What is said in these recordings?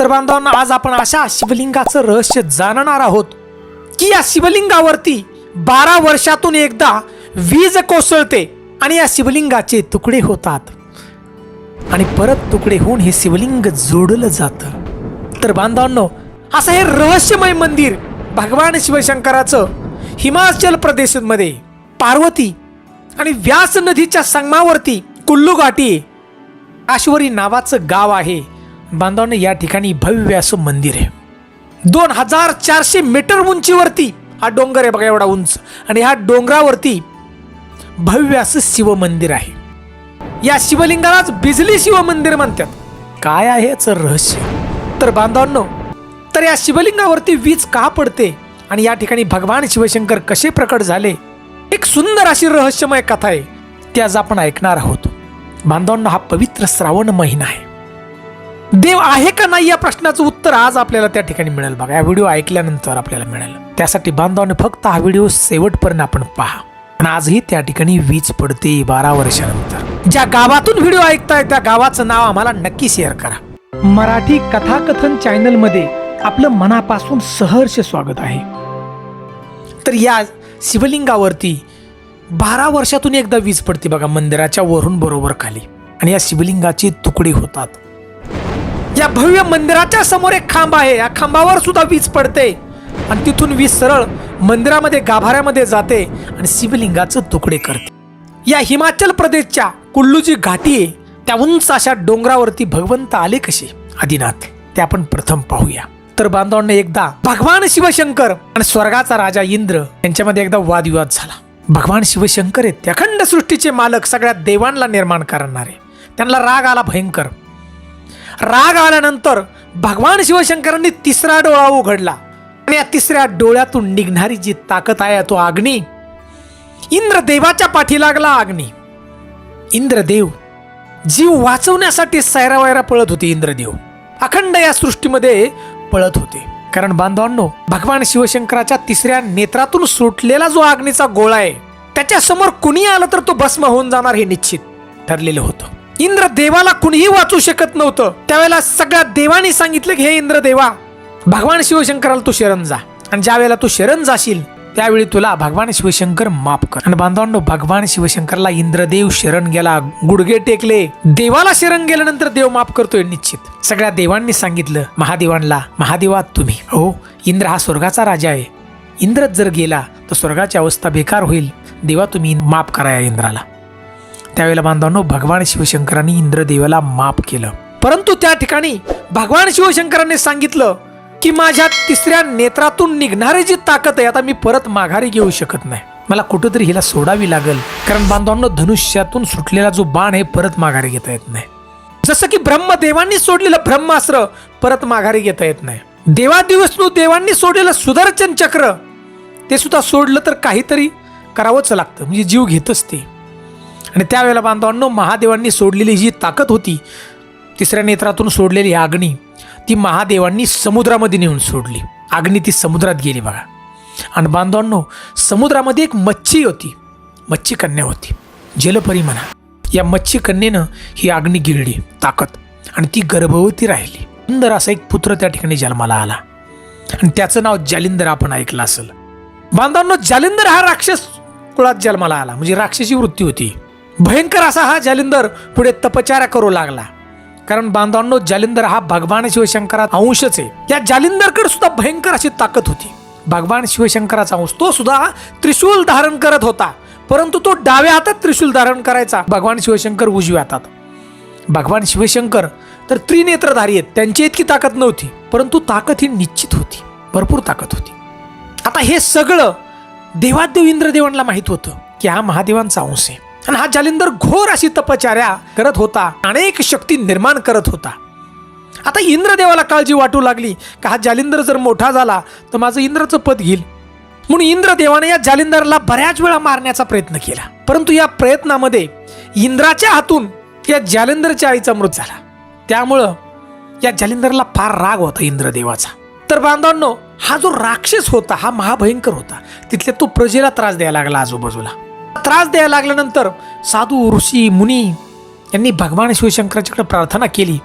तर बांधवांना आज आपण अशा शिवलिंगाचं रहस्य जाणणार आहोत. की या शिवलिंगावरती बारा वर्षातून एकदा वीज कोसळते आणि या शिवलिंगाचे तुकडे होतात. आणि परत तुकडे होऊन हे शिवलिंग जोडलं जातं. तर बांधवांनो असं हे रहस्यमय मंदिर भगवान शिवशंकराचं हिमाचल प्रदेशमध्ये पार्वती आणि व्यास नदीच्या संगमावरती कुल्लू घाटी आश्वरी नावाचं गाव आहे. बांधवाने या ठिकाणी भव्य असं मंदिर आहे. दोन हजार चारशे मीटर उंचीवरती हा डोंगर आहे बघा एवढा उंच. आणि ह्या डोंगरावरती भव्य असं शिवमंदिर आहे. या शिवलिंगालाच बिजली शिव मंदिर म्हणतात. काय आहे याचं रहस्य? तर बांधवांनो तर या शिवलिंगावरती वीज का पडते आणि या ठिकाणी भगवान शिवशंकर कसे प्रकट झाले? एक सुंदर अशी रहस्यमय कथा आहे. ती आज आपण ऐकणार आहोत. बांधवांनो हा पवित्र श्रावण महिना आहे. देव आहे का नाही या प्रश्नाचं उत्तर आज आपल्याला त्या ठिकाणी मिळेल बघा. या व्हिडिओ ऐकल्यानंतर आपल्याला मिळेल. त्यासाठी बांधवाने फक्त हा व्हिडिओ शेवटपर्यंत आपण पहा. आणि आजही त्या ठिकाणी वीज पडते बारा वर्षानंतर. ज्या गावातून व्हिडिओ ऐकताय त्या गावाचं नाव आम्हाला नक्की शेअर करा. मराठी कथाकथन चॅनलमध्ये आपलं मनापासून सहर्ष स्वागत आहे. तर या शिवलिंगावरती बारा वर्षातून एकदा वीज पडते बघा मंदिराच्या वरून बरोबर खाली. आणि या शिवलिंगाचे तुकडे होतात. त्या भव्य मंदिराच्या समोर एक खांब आहे. या खांबावर सुद्धा वीज पडते. आणि तिथून वीज सरळ मंदिरामध्ये गाभाऱ्यामध्ये जाते आणि शिवलिंगाचं तुकडे करते. या हिमाचल प्रदेशच्या कुल्लू जी घाटी आहे. त्या उंच अशा डोंगरावरती भगवंत आले कसे? आदिनाथ ते आपण प्रथम पाहूया. तर बांधवांना एकदा भगवान शिवशंकर आणि स्वर्गाचा राजा इंद्र यांच्यामध्ये एकदा वादविवाद झाला. भगवान शिवशंकर आहेत त्या अखंड सृष्टीचे मालक सगळ्या देवांना निर्माण करणारे. त्यांना राग आला भयंकर. राग आल्यानंतर भगवान शिवशंकरांनी तिसरा डोळा उघडला. आणि या तिसऱ्या डोळ्यातून निघणारी जी ताकद आहे तो अग्नी. इंद्रदेवाच्या पाठी लागला अग्नी. इंद्रदेव जीव वाचवण्यासाठी सैरावैरा पळत होते इंद्रदेव. अखंड या सृष्टीमध्ये पळत होते. कारण बांधवांनो भगवान शिवशंकराच्या तिसऱ्या नेत्रातून सुटलेला जो अग्नीचा गोळा आहे त्याच्यासमोर कुणी आलं तर तो भस्म होऊन जाणार हे निश्चित ठरलेलं होतं. इंद्र देवाला कुणीही वाचू शकत नव्हतं. त्यावेळेला सगळ्या देवानी सांगितलं की हे इंद्र देवा भगवान शिवशंकराला तू शरण जा. आणि ज्या वेळेला तू शरण जाशील त्यावेळी तुला भगवान शिवशंकर माफ कर. आणि बांधवांनो भगवान शिवशंकरला इंद्रदेव शरण गेला गुडघे टेकले. देवाला शरण गेल्यानंतर देव माफ करतोय निश्चित. सगळ्या देवांनी सांगितलं महादेवांना महादेवा तुम्ही. हो इंद्र हा स्वर्गाचा राजा आहे. इंद्रच जर गेला तर स्वर्गाची अवस्था बेकार होईल. देवा तुम्ही माफ करा या इंद्राला. त्यावेळेला बांधवांनो भगवान शिवशंकरांनी इंद्रदेवाला माफ केलं. परंतु त्या ठिकाणी भगवान शिवशंकरांनी सांगितलं की माझ्या तिसऱ्या नेत्रातून निघणारी जी ताकद आहे आता मी परत माघारी घेऊ शकत नाही. मला कुठंतरी हिला सोडावी लागेल. कारण बांधवांनो धनुष्यातून सुटलेला जो बाण आहे परत माघारी घेता येत नाही. जसं की ब्रह्मदेवांनी सोडलेलं ब्रह्मास्त्र परत माघारी घेता येत नाही. देवादिवसनू देवांनी सोडलेलं सुदर्शन चक्र ते सुद्धा सोडलं तर काहीतरी करावंच लागतं. म्हणजे जीव घेतच ते. आणि त्यावेळेला बांधवांनो महादेवांनी सोडलेली जी ताकद होती तिसऱ्या नेत्रातून सोडलेली अग्नी ती महादेवांनी समुद्रामध्ये नेऊन सोडली. अग्नी ती समुद्रात गेली बघा. आणि बांधवांनो समुद्रामध्ये एक मच्छी होती मच्छी कन्या होती. जलपरी म्हणा. या मच्छी कन्येनं ही अग्नी गिळली ताकद. आणि ती गर्भवती राहिली. सुंदर असा एक पुत्र त्या ठिकाणी जन्माला आला. आणि त्याचं नाव जालिंदर आपण ऐकलं असेल. बांधवांनो जालिंदर हा राक्षस कुळात जन्माला आला. म्हणजे राक्षसी वृत्ती होती. भयंकर असा हा जालिंदर पुढे तपचारा करू लागला. कारण बांधवांनो जालिंदर हा भगवान शिवशंकरा अंशच आहे. या जालिंदरकडे सुद्धा भयंकर अशी ताकद होती. भगवान शिवशंकराचा अंश तो सुद्धा त्रिशूल धारण करत होता. परंतु तो डाव्या हातात त्रिशूल धारण करायचा. भगवान शिवशंकर उजव्या हातात. भगवान शिवशंकर तर त्रिनेत्रधारी आहेत. त्यांची इतकी ताकद नव्हती. परंतु ताकद ही निश्चित होती. भरपूर ताकद होती. आता हे सगळं देवादेव इंद्रदेवांना माहीत होतं की हा महादेवांचा अंश आहे. आणि हा जालिंदर घोर अशी तपचार्या करत होता. अनेक शक्ती निर्माण करत होता. आता इंद्रदेवाला काळजी वाटू लागली का हा जालिंदर जर मोठा झाला तर माझं इंद्रचं पद घेईल. म्हणून इंद्रदेवाने या जालिंदरला बऱ्याच वेळा मारण्याचा प्रयत्न केला. परंतु या प्रयत्नामध्ये इंद्राच्या हातून या जालिंदरच्या आईचा मृत झाला. त्यामुळं या जालिंदरला फार राग होता इंद्रदेवाचा. तर बांधवांनो हा जो राक्षस होता हा महाभयंकर होता. तिथल्या तो प्रजेला त्रास द्यायला लागला आजूबाजूला. त्रास द्यायला लागल्यानंतर साधू ऋषी मुनी यांनी भगवान शिवशंकराच्याकडे प्रार्थना केली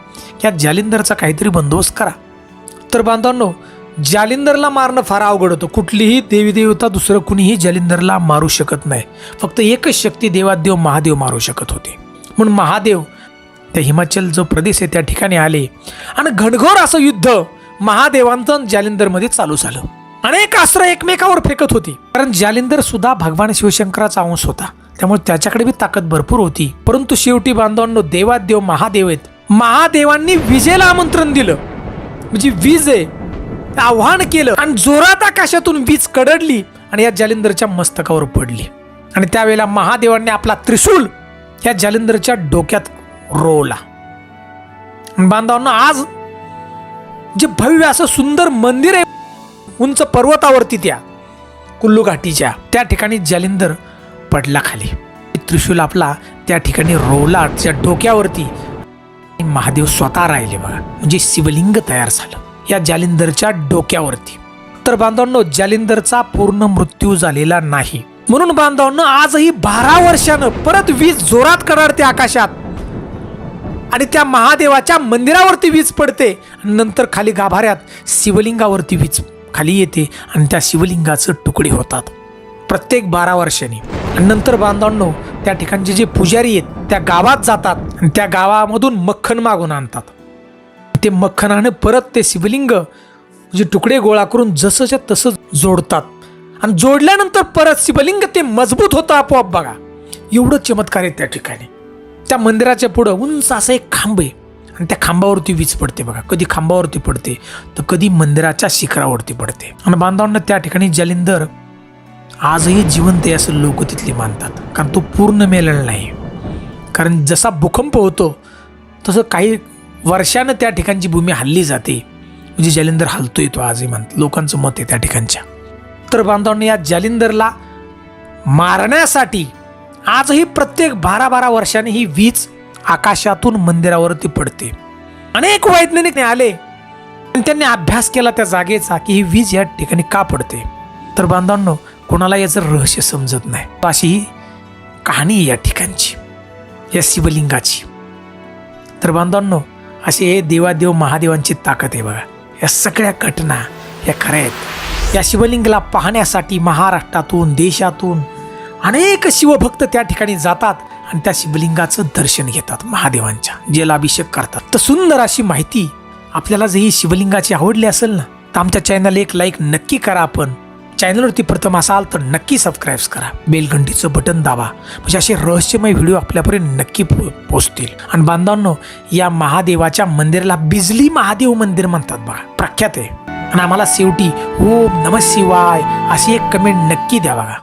की या जालिंदरचा काहीतरी बंदोबस्त करा. तर बांधवांनो जालिंदरला मारणं फार अवघड होतं. कुठलीही देवी देवता दुसरं कुणीही जालिंदरला मारू शकत नाही. फक्त एकच शक्ती देवादेव महादेव मारू शकत होते. म्हणून महादेव त्या हिमाचल जो प्रदेश आहे त्या ठिकाणी आले आणि घनघोर असं युद्ध महादेवांचं जालिंदरमध्ये चालू झालं. अनेक अस्त्र एकमेकावर फेकत होती. कारण जालिंदर सुद्धा भगवान शिवशंकराचा अंश होता. त्यामुळे त्याच्याकडे बी ताकद भरपूर होती. परंतु शेवटी बांधवांनो देवादेव महादेव आहेत महादेवांनी विजेला आमंत्रण दिलं. म्हणजे वीज आहे. आव्हान केलं. आणि जोरात आकाशातून वीज कडडली आणि या जालिंदरच्या मस्तकावर पडली. आणि त्यावेळेला महादेवांनी आपला त्रिशूल या जालिंदरच्या डोक्यात रोवला. बांधवांना आज जे भव्य असं सुंदर मंदिर आहे उंच पर्वतावरती त्या कुल्लू घाटीच्या त्या ठिकाणी जालिंदर पडला खाली. त्रिशूल आपला त्या ठिकाणी रोवला त्या डोक्यावरती महादेव स्वतः राहिले बघा. म्हणजे शिवलिंग तयार झालं. या जालिंदरच्या डोक्यावरती. तर बांधवांनो जालिंदरचा पूर्ण मृत्यू झालेला नाही. म्हणून बांधवांनो आजही बारा वर्षानं परत वीज जोरात कडाडते आकाशात. आणि त्या महादेवाच्या मंदिरावरती वीज पडते. नंतर खाली गाभाऱ्यात शिवलिंगावरती वीज खाली येते आणि त्या शिवलिंगाचे तुकडे होतात. प्रत्येक बारा वर्षांनी. आणि नंतर बांधवांनो त्या ठिकाणचे जे पुजारी आहेत त्या गावात जातात आणि त्या गावामधून मक्खन मागून आणतात. ते मक्खनाने परत ते शिवलिंग म्हणजे तुकडे गोळा करून जसंच्या तसं जोडतात. आणि जोडल्यानंतर परत शिवलिंग ते मजबूत होतं आपोआप बघा. एवढं चमत्कार आहे त्या ठिकाणी. त्या मंदिराच्या पुढं उंच असा एक खांब आहे. आणि त्या खांबावरती वीज पडते बघा. कधी खांबावरती पडते तर कधी मंदिराच्या शिखरावरती पडते. आणि बांधवांना त्या ठिकाणी जालिंदर आजही जिवंत आहे असं लोक तिथले मानतात. कारण तो पूर्ण मेलेला नाही. कारण जसा भूकंप होतो तसं काही वर्षानं त्या ठिकाणची भूमी हल्ली जाते. म्हणजे जालिंदर हलतोय तो आजही म्हणत लोकांचं मत आहे त्या ठिकाणच्या. तर बांधवांनी या जालिंदरला मारण्यासाठी आजही प्रत्येक बारा बारा वर्षाने ही वीज आकाशातून मंदिरावरती पडते. अनेक वैज्ञानिक आले. आणि त्यांनी अभ्यास केला त्या जागेचा की ही वीज या ठिकाणी का पडते? तर बांधवांनो कोणाला याचं रहस्य समजत नाही. अशी ही कहाणी आहे या ठिकाणची या शिवलिंगाची. तर बांधवांनो असे हे देवादेव महादेवांची ताकद आहे बघा. या सगळ्या घटना या खऱ्या आहेत. या शिवलिंगाला पाहण्यासाठी महाराष्ट्रातून देशातून अनेक शिवभक्त त्या ठिकाणी जातात. आणि त्या शिवलिंगाचं दर्शन घेतात महादेवांच्या जलाभिषेक करतात. तर सुंदर अशी माहिती आपल्याला जर ही शिवलिंगाची आवडली असेल ना तर आमच्या चॅनल एक लाईक नक्की करा आपण. चॅनलवरती प्रथम असाल तर नक्की सबस्क्राईब करा. बेलघंटीचं बटन दाबा. म्हणजे असे रहस्यमय व्हिडिओ आपल्यापर्यंत नक्की पो पोचतील. आणि बांधवांनो या महादेवाच्या मंदिराला बिजली महादेव मंदिर म्हणतात बघा. प्रख्यात आहे. आणि आम्हाला शेवटी ओम नम शिवाय अशी एक कमेंट नक्की द्या बघा.